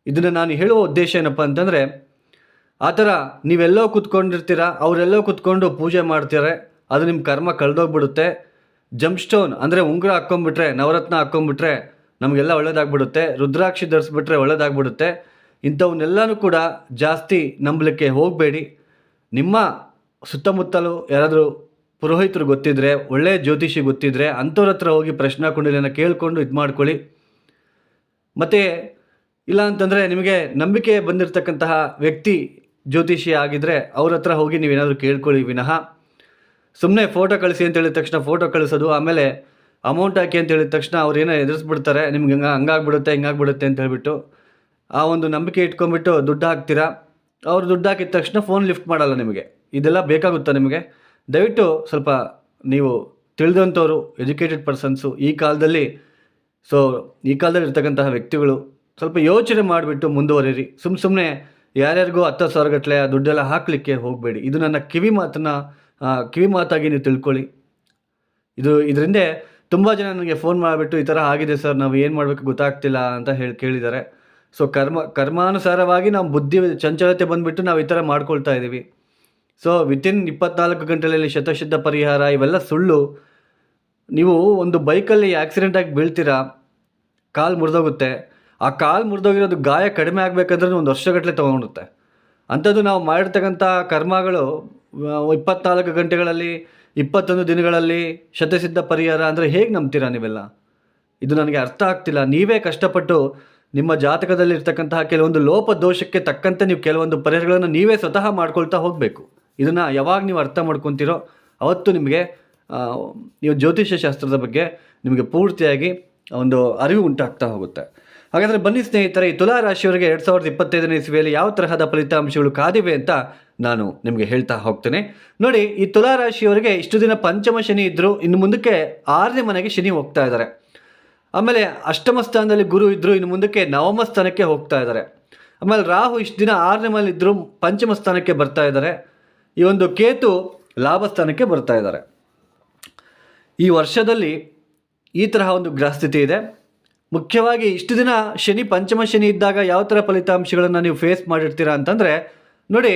ಇದನ್ನು ನಾನು ಹೇಳುವ ಉದ್ದೇಶ ಏನಪ್ಪ ಅಂತಂದರೆ, ಆ ಥರ ನೀವೆಲ್ಲೋ ಕೂತ್ಕೊಂಡಿರ್ತೀರ, ಅವರೆಲ್ಲೋ ಕೂತ್ಕೊಂಡು ಪೂಜೆ ಮಾಡ್ತಾರೆ, ಅದು ನಿಮ್ಮ ಕರ್ಮ ಕಳೆದೋಗ್ಬಿಡುತ್ತೆ. ಜಂಪ್ ಸ್ಟೋನ್ ಅಂದರೆ ಉಂಗುರ ಹಾಕ್ಕೊಂಬಿಟ್ರೆ ನವರತ್ನ ಹಾಕ್ಕೊಂಬಿಟ್ರೆ ನಮಗೆಲ್ಲ ಒಳ್ಳೇದಾಗ್ಬಿಡುತ್ತೆ. ರುದ್ರಾಕ್ಷಿ ಧರಿಸ್ಬಿಟ್ರೆ ಒಳ್ಳೇದಾಗ್ಬಿಡುತ್ತೆ. ಇಂಥವನ್ನೆಲ್ಲನೂ ಕೂಡ ಜಾಸ್ತಿ ನಂಬಲಿಕ್ಕೆ ಹೋಗಬೇಡಿ. ನಿಮ್ಮ ಸುತ್ತಮುತ್ತಲೂ ಯಾರಾದರೂ ಪುರೋಹಿತರು ಗೊತ್ತಿದ್ರೆ ಒಳ್ಳೆಯ ಜ್ಯೋತಿಷಿ ಗೊತ್ತಿದ್ರೆ ಅಂಥವ್ರ ಹತ್ರ ಹೋಗಿ ಪ್ರಶ್ನಾ ಕುಂಡಲಿನ ಕೇಳಿಕೊಂಡು ಇದು ಮಾಡ್ಕೊಳ್ಳಿ. ಮತ್ತು ಇಲ್ಲ ಅಂತಂದರೆ ನಿಮಗೆ ನಂಬಿಕೆ ಬಂದಿರತಕ್ಕಂತಹ ವ್ಯಕ್ತಿ ಜ್ಯೋತಿಷಿ ಆಗಿದ್ದರೆ ಅವ್ರ ಹತ್ರ ಹೋಗಿ ನೀವೇನಾದರೂ ಕೇಳ್ಕೊಳ್ಳಿ ವಿನಃ. ಸುಮ್ಮನೆ ಫೋಟೋ ಕಳಿಸಿ ಅಂತ ಹೇಳಿದ ತಕ್ಷಣ ಫೋಟೋ ಕಳಿಸೋದು, ಆಮೇಲೆ ಅಮೌಂಟ್ ಹಾಕಿ ಅಂತ ಹೇಳಿದ ತಕ್ಷಣ ಅವ್ರು ಏನೋ ಎದುರಿಸ್ಬಿಡ್ತಾರೆ, ನಿಮ್ಗೆ ಹಂಗೆ ಹಂಗಾಗ್ಬಿಡುತ್ತೆ, ಹಿಂಗಾಗ್ಬಿಡುತ್ತೆ ಅಂತ ಹೇಳಿಬಿಟ್ಟು ಆ ಒಂದು ನಂಬಿಕೆ ಇಟ್ಕೊಂಬಿಟ್ಟು ದುಡ್ಡು ಹಾಕ್ತೀರಾ? ಅವ್ರು ದುಡ್ಡು ಹಾಕಿದ ತಕ್ಷಣ ಫೋನ್ ಲಿಫ್ಟ್ ಮಾಡಲ್ಲ ನಿಮಗೆ. ಇದೆಲ್ಲ ಬೇಕಾಗುತ್ತಾ ನಿಮಗೆ? ದಯವಿಟ್ಟು ಸ್ವಲ್ಪ ನೀವು ತಿಳಿದಂಥವ್ರು ಎಜುಕೇಟೆಡ್ ಪರ್ಸನ್ಸು ಈ ಕಾಲದಲ್ಲಿ ಸೊ ಈ ಕಾಲದಲ್ಲಿ ಇರ್ತಕ್ಕಂತಹ ವ್ಯಕ್ತಿಗಳು, ಸ್ವಲ್ಪ ಯೋಚನೆ ಮಾಡಿಬಿಟ್ಟು ಮುಂದುವರಿರಿ. ಸುಮ್ಮ ಸುಮ್ಮನೆ ಯಾರ್ಯಾರಿಗೂ ಹತ್ತು ಸಾವಿರ ಗಟ್ಟಲೆ ಆ ದುಡ್ಡೆಲ್ಲ ಹಾಕಲಿಕ್ಕೆ ಹೋಗಬೇಡಿ. ಇದು ನನ್ನ ಕಿವಿ ಮಾತನ್ನು ಕಿವಿ ಮಾತಾಗಿ ನೀವು ತಿಳ್ಕೊಳ್ಳಿ. ಇದು ಇದರಿಂದ ತುಂಬ ಜನ ನನಗೆ ಫೋನ್ ಮಾಡಿಬಿಟ್ಟು ಈ ಥರ ಆಗಿದೆ ಸರ್, ನಾವು ಏನು ಮಾಡಬೇಕು ಗೊತ್ತಾಗ್ತಿಲ್ಲ ಅಂತ ಹೇಳಿ ಕೇಳಿದ್ದಾರೆ. ಸೊ ಕರ್ಮ, ಕರ್ಮಾನುಸಾರವಾಗಿ ನಾವು ಬುದ್ಧಿ, ಚಂಚಲತೆ ಬಂದುಬಿಟ್ಟು ನಾವು ಈ ಥರ ಮಾಡ್ಕೊಳ್ತಾ ಇದ್ದೀವಿ ಸೊ ವಿತಿನ್ ಇಪ್ಪತ್ನಾಲ್ಕು ಗಂಟೆಗಳಲ್ಲಿ ಶತಶುದ್ಧ ಪರಿಹಾರ, ಇವೆಲ್ಲ ಸುಳ್ಳು. ನೀವು ಒಂದು ಬೈಕಲ್ಲಿ ಆಕ್ಸಿಡೆಂಟ್ ಆಗಿ ಬೀಳ್ತೀರಾ, ಕಾಲು ಮುರಿದೋಗುತ್ತೆ. ಆ ಕಾಲು ಮುರಿದೋಗಿರೋದು ಗಾಯ ಕಡಿಮೆ ಆಗಬೇಕಂದ್ರೆ ಒಂದು ವರ್ಷಗಟ್ಟಲೆ ತೊಗೊಂಡುತ್ತೆ ಅಂಥದ್ದು ನಾವು ಮಾಡಿರ್ತಕ್ಕಂಥ ಕರ್ಮಗಳು ಇಪ್ಪತ್ನಾಲ್ಕು ಗಂಟೆಗಳಲ್ಲಿ, ಇಪ್ಪತ್ತೊಂದು ದಿನಗಳಲ್ಲಿ ಶತಸಿದ್ಧ ಪರಿಹಾರ ಅಂದರೆ ಹೇಗೆ ನಂಬ್ತೀರಾ ನೀವೆಲ್ಲ? ಇದು ನನಗೆ ಅರ್ಥ ಆಗ್ತಿಲ್ಲ. ನೀವೇ ಕಷ್ಟಪಟ್ಟು ನಿಮ್ಮ ಜಾತಕದಲ್ಲಿ ಇರ್ತಕ್ಕಂತಹ ಕೆಲವೊಂದು ಲೋಪ ದೋಷಕ್ಕೆ ತಕ್ಕಂತೆ ನೀವು ಕೆಲವೊಂದು ಪರಿಹಾರಗಳನ್ನು ನೀವೇ ಸ್ವತಃ ಮಾಡ್ಕೊಳ್ತಾ ಹೋಗಬೇಕು. ಇದನ್ನು ಯಾವಾಗ ನೀವು ಅರ್ಥ ಮಾಡ್ಕೊತೀರೋ ಅವತ್ತು ನಿಮಗೆ ನೀವು ಜ್ಯೋತಿಷ್ಯ ಶಾಸ್ತ್ರದ ಬಗ್ಗೆ ನಿಮಗೆ ಪೂರ್ತಿಯಾಗಿ ಒಂದು ಅರಿವು ಉಂಟಾಗ್ತಾ ಹೋಗುತ್ತೆ. ಹಾಗಾದರೆ ಬನ್ನಿ ಸ್ನೇಹಿತರೆ, ಈ ತುಲಾ ರಾಶಿಯವರಿಗೆ ಎರಡು ಸಾವಿರದ ಇಪ್ಪತ್ತೈದನೇ ಇಸ್ವಿಯಲ್ಲಿ ಯಾವ ತರಹದ ಫಲಿತಾಂಶಗಳು ಕಾದಿವೆ ಅಂತ ನಾನು ನಿಮಗೆ ಹೇಳ್ತಾ ಹೋಗ್ತೇನೆ. ನೋಡಿ, ಈ ತುಲಾ ರಾಶಿಯವರಿಗೆ ಇಷ್ಟು ದಿನ ಪಂಚಮ ಶನಿ ಇದ್ದರು ಇನ್ನು ಮುಂದಕ್ಕೆ ಆರನೇ ಮನೆಗೆ ಶನಿ ಹೋಗ್ತಾ ಇದ್ದಾರೆ. ಆಮೇಲೆ ಅಷ್ಟಮ ಸ್ಥಾನದಲ್ಲಿ ಗುರು ಇದ್ದರು ಇನ್ನು ಮುಂದಕ್ಕೆ ನವಮ ಸ್ಥಾನಕ್ಕೆ ಹೋಗ್ತಾ ಇದ್ದಾರೆ. ಆಮೇಲೆ ರಾಹು ಇಷ್ಟು ದಿನ ಆರನೇ ಮನೇಲಿ ಇದ್ದರು ಪಂಚಮ ಸ್ಥಾನಕ್ಕೆ ಬರ್ತಾ ಇದ್ದಾರೆ. ಈ ಒಂದು ಕೇತು ಲಾಭಸ್ಥಾನಕ್ಕೆ ಬರ್ತಾ ಇದ್ದಾರೆ. ಈ ವರ್ಷದಲ್ಲಿ ಈ ತರಹ ಒಂದು ಗ್ರಹಸ್ಥಿತಿ ಇದೆ. ಮುಖ್ಯವಾಗಿ ಇಷ್ಟು ದಿನ ಶನಿ ಪಂಚಮ ಶನಿ ಇದ್ದಾಗ ಯಾವ ಥರ ಫಲಿತಾಂಶಗಳನ್ನು ನೀವು ಫೇಸ್ ಮಾಡಿರ್ತೀರಾ ಅಂತಂದರೆ, ನೋಡಿ,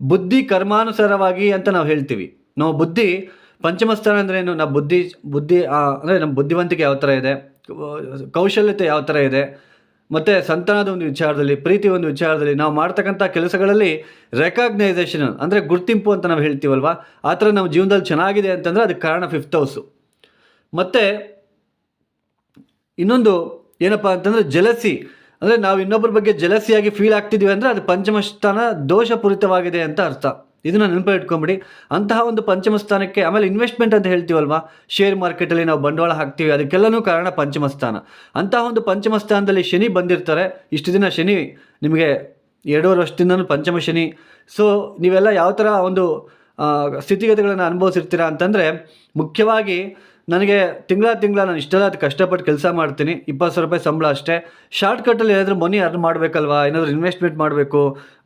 ಬುದ್ಧಿ ಕರ್ಮಾನುಸಾರವಾಗಿ ಅಂತ ನಾವು ಹೇಳ್ತೀವಿ. ನಾವು ಬುದ್ಧಿ, ಪಂಚಮ ಸ್ಥಾನ ಅಂದರೆ ಏನು? ನಾವು ಬುದ್ಧಿ ಬುದ್ಧಿ ಅಂದರೆ ನಮ್ಮ ಬುದ್ಧಿವಂತಿಕೆ ಯಾವ ಥರ ಇದೆ? ಕೌಶಲ್ಯತೆ ಯಾವ ಥರ ಇದೆ? ಮತ್ತು ಸಂತಾನದ ಒಂದು ವಿಚಾರದಲ್ಲಿ ಪ್ರೀತಿ ಒಂದು ವಿಚಾರದಲ್ಲಿ ನಾವು ಮಾಡ್ತಕ್ಕಂಥ ಕೆಲಸಗಳಲ್ಲಿ ರೆಕಾಗ್ನೈಸೇಷನ್ ಅಂದರೆ ಗುರ್ತಿಂಪು ಅಂತ ನಾವು ಹೇಳ್ತೀವಲ್ವ? ಆ ಥರ ನಮ್ಮ ಜೀವನದಲ್ಲಿ ಚೆನ್ನಾಗಿದೆ ಅಂತಂದರೆ ಅದಕ್ಕೆ ಕಾರಣ ಫಿಫ್ತ್ ಹೌಸು ಮತ್ತು ಇನ್ನೊಂದು ಏನಪ್ಪ ಅಂತಂದರೆ ಜಲಸಿ ಅಂದರೆ ನಾವು ಇನ್ನೊಬ್ಬರ ಬಗ್ಗೆ ಜಲಸಿಯಾಗಿ ಫೀಲ್ ಆಗ್ತಿದ್ದೀವಿ ಅಂದರೆ ಅದು ಪಂಚಮಸ್ಥಾನ ದೋಷಪೂರಿತವಾಗಿದೆ ಅಂತ ಅರ್ಥ. ಇದನ್ನು ನೆನಪಲ್ಲಿ ಇಟ್ಕೊಂಬಿಡಿ. ಅಂತಹ ಒಂದು ಪಂಚಮ ಸ್ಥಾನಕ್ಕೆ ಆಮೇಲೆ ಇನ್ವೆಸ್ಟ್ಮೆಂಟ್ ಅಂತ ಹೇಳ್ತೀವಲ್ವಾ? ಶೇರ್ ಮಾರ್ಕೆಟಲ್ಲಿ ನಾವು ಬಂಡವಾಳ ಹಾಕ್ತೀವಿ. ಅದಕ್ಕೆಲ್ಲನೂ ಕಾರಣ ಪಂಚಮ ಸ್ಥಾನ. ಅಂತಹ ಒಂದು ಪಂಚಮ ಸ್ಥಾನದಲ್ಲಿ ಶನಿ ಬಂದಿರ್ತಾರೆ. ಇಷ್ಟು ದಿನ ಶನಿ ನಿಮಗೆ ಎರಡೂವರೆ ವರ್ಷದಿಂದನೂ ಪಂಚಮ ಶನಿ. ಸೊ ನೀವೆಲ್ಲ ಯಾವ ಥರ ಒಂದು ಸ್ಥಿತಿಗತಿಗಳನ್ನು ಅನುಭವಿಸಿರ್ತೀರಾ ಅಂತಂದರೆ ಮುಖ್ಯವಾಗಿ ನನಗೆ ತಿಂಗಳ ತಿಂಗಳ ನಾನು ಇಷ್ಟೆಲ್ಲ ಅದು ಕಷ್ಟಪಟ್ಟು ಕೆಲಸ ಮಾಡ್ತೀನಿ, ಇಪ್ಪತ್ತು ಸಾವಿರ ರೂಪಾಯಿ ಸಂಬಳ ಅಷ್ಟೇ. ಶಾರ್ಟ್ಕಟ್ಟಲ್ಲಿ ಏನಾದರೂ ಮನಿ ಅರ್ನ್ ಮಾಡಬೇಕಲ್ವಾ? ಏನಾದರೂ ಇನ್ವೆಸ್ಟ್ಮೆಂಟ್ ಮಾಡಬೇಕು?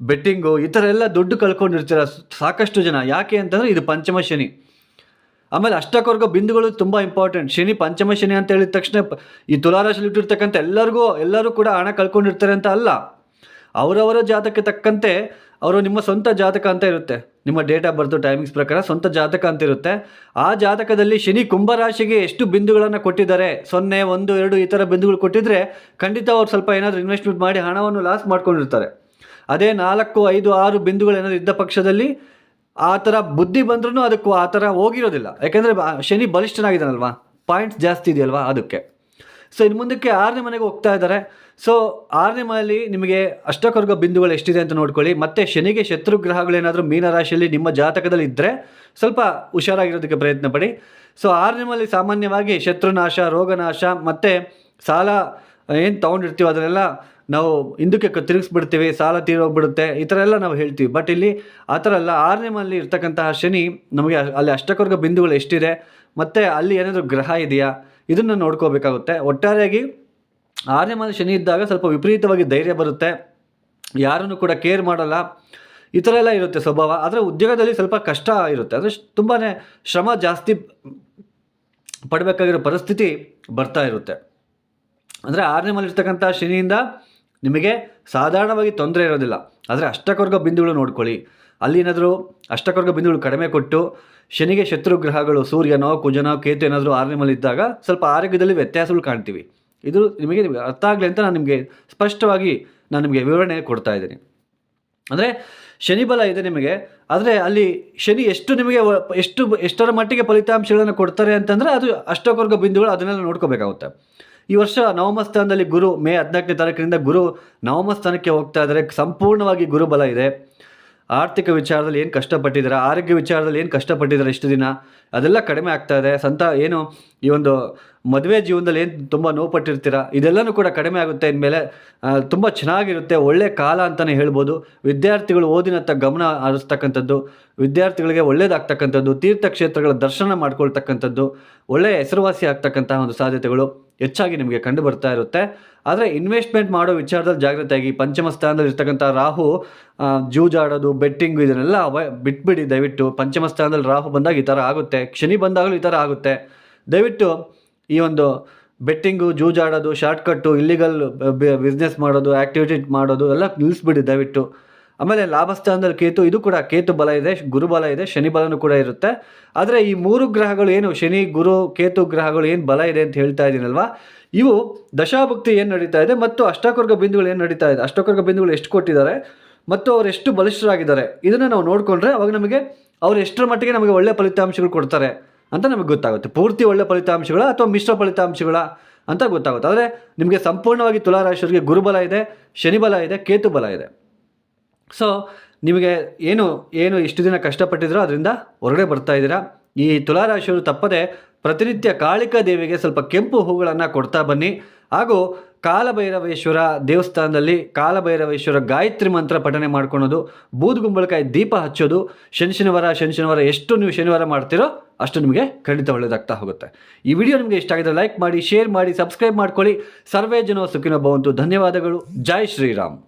ಬೆಟ್ಟಿಂಗು ಈ ಥರ ಎಲ್ಲ ದುಡ್ಡು ಕಳ್ಕೊಂಡಿರ್ತೀರ? ಸಾಕಷ್ಟು ಜನ. ಯಾಕೆ ಅಂತಂದರೆ ಇದು ಪಂಚಮ ಶನಿ. ಆಮೇಲೆ ಅಷ್ಟಕ್ಕವರೆಗೂ ಬಿಂದುಗಳು ತುಂಬ ಇಂಪಾರ್ಟೆಂಟ್ ಶನಿ ಪಂಚಮ ಶನಿ ಅಂತ ಹೇಳಿದ ತಕ್ಷಣ ಈ ತುಲಾರಾಶಿಯಲ್ಲಿ ಇಟ್ಟಿರ್ತಕ್ಕಂಥ ಎಲ್ಲರಿಗೂ, ಎಲ್ಲರೂ ಕೂಡ ಹಣ ಕಳ್ಕೊಂಡಿರ್ತಾರೆ ಅಂತ ಅಲ್ಲ. ಅವರವರ ಜಾತಕಕ್ಕೆ ತಕ್ಕಂತೆ ಅವರು ನಿಮ್ಮ ಸ್ವಂತ ಜಾತಕ ಅಂತ ಇರುತ್ತೆ. ನಿಮ್ಮ ಡೇಟ್ ಆಫ್ ಬರ್ತು ಟೈಮಿಂಗ್ಸ್ ಪ್ರಕಾರ ಸ್ವಂತ ಜಾತಕ ಅಂತ ಇರುತ್ತೆ. ಆ ಜಾತಕದಲ್ಲಿ ಶನಿ ಕುಂಭರಾಶಿಗೆ ಎಷ್ಟು ಬಿಂದುಗಳನ್ನು ಕೊಟ್ಟಿದ್ದಾರೆ? ಸೊನ್ನೆ, ಒಂದು, ಎರಡು ಈ ಥರ ಬಿಂದುಗಳು ಕೊಟ್ಟಿದ್ರೆ ಖಂಡಿತ ಅವ್ರು ಸ್ವಲ್ಪ ಏನಾದರೂ ಇನ್ವೆಸ್ಟ್ಮೆಂಟ್ ಮಾಡಿ ಹಣವನ್ನು ಲಾಸ್ ಮಾಡ್ಕೊಂಡಿರ್ತಾರೆ. ಅದೇ ನಾಲ್ಕು, ಐದು, ಆರು ಬಿಂದುಗಳು ಏನಾದರೂ ಇದ್ದ ಪಕ್ಷದಲ್ಲಿ ಆ ಥರ ಬುದ್ಧಿ ಬಂದ್ರೂ ಅದಕ್ಕೂ ಆ ಥರ ಹೋಗಿರೋದಿಲ್ಲ. ಯಾಕೆಂದರೆ ಶನಿ ಬಲಿಷ್ಠನಾಗಿದ್ದಾನಲ್ವಾ? ಪಾಯಿಂಟ್ಸ್ ಜಾಸ್ತಿ ಇದೆಯಲ್ವಾ ಅದಕ್ಕೆ? ಸೊ ಇನ್ನು ಮುಂದಕ್ಕೆ ಆರನೇ ಮನೆಗೆ ಹೋಗ್ತಾ ಇದ್ದಾರೆ. ಸೊ ಆರನೇ ಮನೆಯಲ್ಲಿ ನಿಮಗೆ ಅಷ್ಟಕರ್ಗ ಬಿಂದುಗಳು ಎಷ್ಟಿದೆ ಅಂತ ನೋಡ್ಕೊಳ್ಳಿ. ಮತ್ತೆ ಶನಿಗೆ ಶತ್ರು ಗ್ರಹಗಳೇನಾದರೂ ಮೀನರಾಶಿಯಲ್ಲಿ ನಿಮ್ಮ ಜಾತಕದಲ್ಲಿ ಇದ್ದರೆ ಸ್ವಲ್ಪ ಹುಷಾರಾಗಿರೋದಕ್ಕೆ ಪ್ರಯತ್ನ ಪಡಿ. ಸೊ ಆರನೇ ಮನೆಯಲ್ಲಿ ಸಾಮಾನ್ಯವಾಗಿ ಶತ್ರುನಾಶ, ರೋಗನಾಶ, ಮತ್ತು ಸಾಲ ಏನು ತೊಗೊಂಡಿರ್ತೀವಿ ಅದನ್ನೆಲ್ಲ ನಾವು ಹಿಂದಕ್ಕೆ ತಿರುಗಿಸ್ಬಿಡ್ತೀವಿ. ಸಾಲ ತೀರೋಗ್ಬಿಡುತ್ತೆ. ಈ ಥರ ಎಲ್ಲ ನಾವು ಹೇಳ್ತೀವಿ. ಬಟ್ ಇಲ್ಲಿ ಆ ಥರ ಅಲ್ಲ. ಆರನೇ ಮನೆಯಲ್ಲಿ ಇರ್ತಕ್ಕಂತಹ ಶನಿ ನಮಗೆ ಅಲ್ಲಿ ಅಷ್ಟಕರ್ಗ ಬಿಂದುಗಳು ಎಷ್ಟಿದೆ? ಮತ್ತು ಅಲ್ಲಿ ಏನಾದರೂ ಗ್ರಹ ಇದೆಯಾ? ಇದನ್ನು ನೋಡ್ಕೋಬೇಕಾಗುತ್ತೆ. ಒಟ್ಟಾರೆಯಾಗಿ ಆರನೇ ಮನೆ ಶನಿ ಇದ್ದಾಗ ಸ್ವಲ್ಪ ವಿಪರೀತವಾಗಿ ಧೈರ್ಯ ಬರುತ್ತೆ. ಯಾರನ್ನು ಕೂಡ ಕೇರ್ ಮಾಡಲ್ಲ. ಈ ಥರ ಎಲ್ಲ ಇರುತ್ತೆ ಸ್ವಭಾವ. ಆದರೆ ಉದ್ಯೋಗದಲ್ಲಿ ಸ್ವಲ್ಪ ಕಷ್ಟ ಇರುತ್ತೆ. ಅಂದರೆ ತುಂಬಾ ಶ್ರಮ ಜಾಸ್ತಿ ಪಡಬೇಕಾಗಿರೋ ಪರಿಸ್ಥಿತಿ ಬರ್ತಾ ಇರುತ್ತೆ. ಅಂದರೆ ಆರನೇ ಮನೆ ಇರ್ತಕ್ಕಂಥ ಶನಿಯಿಂದ ನಿಮಗೆ ಸಾಧಾರಣವಾಗಿ ತೊಂದರೆ ಇರೋದಿಲ್ಲ. ಆದರೆ ಅಷ್ಟಕರ್ಗ ಬಿಂದುಗಳು ನೋಡ್ಕೊಳ್ಳಿ. ಅಲ್ಲಿ ಏನಾದರೂ ಅಷ್ಟಕರ್ಗ ಬಿಂದುಗಳು ಕಡಿಮೆ ಕೊಟ್ಟು ಶನಿಗೆ ಶತ್ರು ಗ್ರಹಗಳು, ಸೂರ್ಯನೋ, ಕುಜನೋ, ಕೇತು ಏನಾದರೂ ಆರನೇ ಇದ್ದಾಗ ಸ್ವಲ್ಪ ಆರೋಗ್ಯದಲ್ಲಿ ವ್ಯತ್ಯಾಸಗಳು ಕಾಣ್ತೀವಿ. ಇದು ನಿಮಗೆ ಅರ್ಥ ಆಗಲಿ ಅಂತ ನಾನು ನಿಮಗೆ ಸ್ಪಷ್ಟವಾಗಿ ನಾನು ನಿಮಗೆ ವಿವರಣೆ ಕೊಡ್ತಾ ಇದ್ದೀನಿ. ಅಂದರೆ ಶನಿ ಬಲ ಇದೆ ನಿಮಗೆ, ಆದರೆ ಅಲ್ಲಿ ಶನಿ ಎಷ್ಟು ನಿಮಗೆ ಎಷ್ಟು, ಎಷ್ಟರ ಮಟ್ಟಿಗೆ ಫಲಿತಾಂಶಗಳನ್ನು ಕೊಡ್ತಾರೆ ಅಂತಂದರೆ ಅದು ಅಷ್ಟಕರ್ಗ ಬಿಂದುಗಳು ಅದನ್ನೆಲ್ಲ ನೋಡ್ಕೋಬೇಕಾಗುತ್ತೆ. ಈ ವರ್ಷ ನವಮ ಸ್ಥಾನದಲ್ಲಿ ಗುರು ಮೇ ಹದಿನಾಲ್ಕನೇ ತಾರೀಕಿನಿಂದ ಗುರು ನವಮ ಸ್ಥಾನಕ್ಕೆ ಹೋಗ್ತಾ ಇದ್ದಾರೆ. ಸಂಪೂರ್ಣವಾಗಿ ಗುರುಬಲ ಇದೆ. ಆರ್ಥಿಕ ವಿಚಾರದಲ್ಲಿ ಏನು ಕಷ್ಟಪಟ್ಟಿದ್ದಾರೆ? ಆರೋಗ್ಯ ವಿಚಾರದಲ್ಲಿ ಏನು ಕಷ್ಟಪಟ್ಟಿದ್ದಾರೆ ಇಷ್ಟು ದಿನ? ಅದೆಲ್ಲ ಕಡಿಮೆ ಆಗ್ತಾ ಇದೆ. ಸಂತ ಏನು ಈ ಒಂದು ಮದುವೆ ಜೀವನದಲ್ಲಿ ಏನು ತುಂಬ ನೋವು ಪಟ್ಟಿರ್ತೀರ ಇದೆಲ್ಲನೂ ಕೂಡ ಕಡಿಮೆ ಆಗುತ್ತೆ ಇನ್ಮೇಲೆ ತುಂಬ ಚೆನ್ನಾಗಿರುತ್ತೆ. ಒಳ್ಳೆ ಕಾಲ ಅಂತಲೇ ಹೇಳ್ಬೋದು. ವಿದ್ಯಾರ್ಥಿಗಳು ಓದಿನತ್ತ ಗಮನ ಹರಿಸ್ತಕ್ಕಂಥದ್ದು. ವಿದ್ಯಾರ್ಥಿಗಳಿಗೆ ಒಳ್ಳೇದಾಗ್ತಕ್ಕಂಥದ್ದು. ತೀರ್ಥಕ್ಷೇತ್ರಗಳ ದರ್ಶನ ಮಾಡ್ಕೊಳ್ತಕ್ಕಂಥದ್ದು. ಒಳ್ಳೆಯ ಹೆಸರುವಾಸಿ ಆಗ್ತಕ್ಕಂತಹ ಒಂದು ಸಾಧ್ಯತೆಗಳು. ಹೆಚ್ಚಾಗಿ ನಿಮಗೆ ಕಂಡು ಬರ್ತಾ ಇರುತ್ತೆ. ಆದರೆ ಇನ್ವೆಸ್ಟ್ಮೆಂಟ್ ಮಾಡೋ ವಿಚಾರದಲ್ಲಿ ಜಾಗ್ರತೆಯಾಗಿ ಪಂಚಮ ಸ್ಥಾನದಲ್ಲಿ ಇರ್ತಕ್ಕಂಥ ರಾಹು ಜೂಜಾಡೋದು ಬೆಟ್ಟಿಂಗು ಇದನ್ನೆಲ್ಲ ಬಿಟ್ಬಿಡಿ. ದಯವಿಟ್ಟು ಪಂಚಮ ಸ್ಥಾನದಲ್ಲಿ ರಾಹು ಬಂದಾಗ ಈ ಥರ ಆಗುತ್ತೆ. ಶನಿ ಬಂದಾಗಲೂ ಈ ಥರ ಆಗುತ್ತೆ. ದಯವಿಟ್ಟು ಈ ಒಂದು ಬೆಟ್ಟಿಂಗು ಜೂಜಾಡೋದು ಶಾರ್ಟ್ಕಟ್ಟು ಇಲ್ಲಿಗಲ್ ಬಿಸ್ನೆಸ್ ಮಾಡೋದು ಆ್ಯಕ್ಟಿವಿಟಿ ಮಾಡೋದು ಎಲ್ಲ ನಿಲ್ಲಿಸ್ಬಿಡಿ ದಯವಿಟ್ಟು. ಆಮೇಲೆ ಲಾಭಸ್ಥಾನದಲ್ಲಿ ಕೇತು, ಇದು ಕೂಡ ಕೇತು ಬಲ ಇದೆ, ಗುರು ಬಲ ಇದೆ, ಶನಿ ಬಲನೂ ಕೂಡ ಇರುತ್ತೆ. ಆದರೆ ಈ ಮೂರು ಗ್ರಹಗಳು ಏನು? ಶನಿ, ಗುರು, ಕೇತು ಗ್ರಹಗಳು ಏನು ಬಲ ಇದೆ ಅಂತ ಹೇಳ್ತಾ ಇದ್ದೀನಲ್ವಾ ಇವು ದಶಾಭಕ್ತಿ ಏನು ನಡೀತಾ ಇದೆ ಮತ್ತು ಅಷ್ಟಕರ್ಗ ಬಿಂದುಗಳು ಏನು ನಡೀತಾ ಇದೆ? ಅಷ್ಟಕರ್ಗ ಬಿಂದುಗಳು ಎಷ್ಟು ಕೊಟ್ಟಿದ್ದಾರೆ? ಮತ್ತು ಅವರು ಎಷ್ಟು ಬಲಿಷ್ಠರಾಗಿದ್ದಾರೆ? ಇದನ್ನು ನಾವು ನೋಡಿಕೊಂಡ್ರೆ ಅವಾಗ ನಮಗೆ ಅವ್ರು ಎಷ್ಟರ ಮಟ್ಟಿಗೆ ನಮಗೆ ಒಳ್ಳೆ ಫಲಿತಾಂಶಗಳು ಕೊಡ್ತಾರೆ ಅಂತ ನಮಗೆ ಗೊತ್ತಾಗುತ್ತೆ. ಪೂರ್ತಿ ಒಳ್ಳೆ ಫಲಿತಾಂಶಗಳ ಅಥವಾ ಮಿಶ್ರ ಫಲಿತಾಂಶಗಳ ಅಂತ ಗೊತ್ತಾಗುತ್ತೆ. ಆದರೆ ನಿಮಗೆ ಸಂಪೂರ್ಣವಾಗಿ ತುಲಾರಾಶಿಯವರಿಗೆ ಗುರುಬಲ ಇದೆ ಶನಿಬಲ ಇದೆ, ಕೇತು ಬಲ ಇದೆ. ಸೊ ನಿಮಗೆ ಏನು ಏನು ಇಷ್ಟು ದಿನ ಕಷ್ಟಪಟ್ಟಿದ್ರೋ ಅದರಿಂದ ಹೊರಗಡೆ ಬರ್ತಾ ಇದ್ದೀರಾ. ಈ ತುಲಾರಾಶಿಯವರು ತಪ್ಪದೆ ಪ್ರತಿನಿತ್ಯ ಕಾಳಿಕಾ ದೇವಿಗೆ ಸ್ವಲ್ಪ ಕೆಂಪು ಹೂಗಳನ್ನು ಕೊಡ್ತಾ ಬನ್ನಿ. ಹಾಗೂ ಕಾಲಭೈರವೇಶ್ವರ ದೇವಸ್ಥಾನದಲ್ಲಿ ಕಾಲಭೈರವೇಶ್ವರ ಗಾಯತ್ರಿ ಮಂತ್ರ ಪಠನೆ ಮಾಡ್ಕೊಳೋದು ಬೂದುಗುಂಬಳಕಾಯಿ ದೀಪ ಹಚ್ಚೋದು, ಶನಿ ಶನಿವಾರ ಶನಿ ಶನಿವಾರ ಎಷ್ಟು ನೀವು ಶನಿವಾರ ಮಾಡ್ತೀರೋ ಅಷ್ಟು ನಿಮಗೆ ಖಂಡಿತ ಒಳ್ಳೆಯದಾಗ್ತಾ ಹೋಗುತ್ತೆ. ಈ ವಿಡಿಯೋ ನಿಮಗೆ ಇಷ್ಟ ಆಗಿದ್ರೆ ಲೈಕ್ ಮಾಡಿ, ಶೇರ್ ಮಾಡಿ, ಸಬ್ಸ್ಕ್ರೈಬ್ ಮಾಡ್ಕೊಳ್ಳಿ. ಸರ್ವೇ ಜನ ಸುಖಿನೋ ಭವಂತು. ಧನ್ಯವಾದಗಳು. ಜೈ ಶ್ರೀರಾಮ್.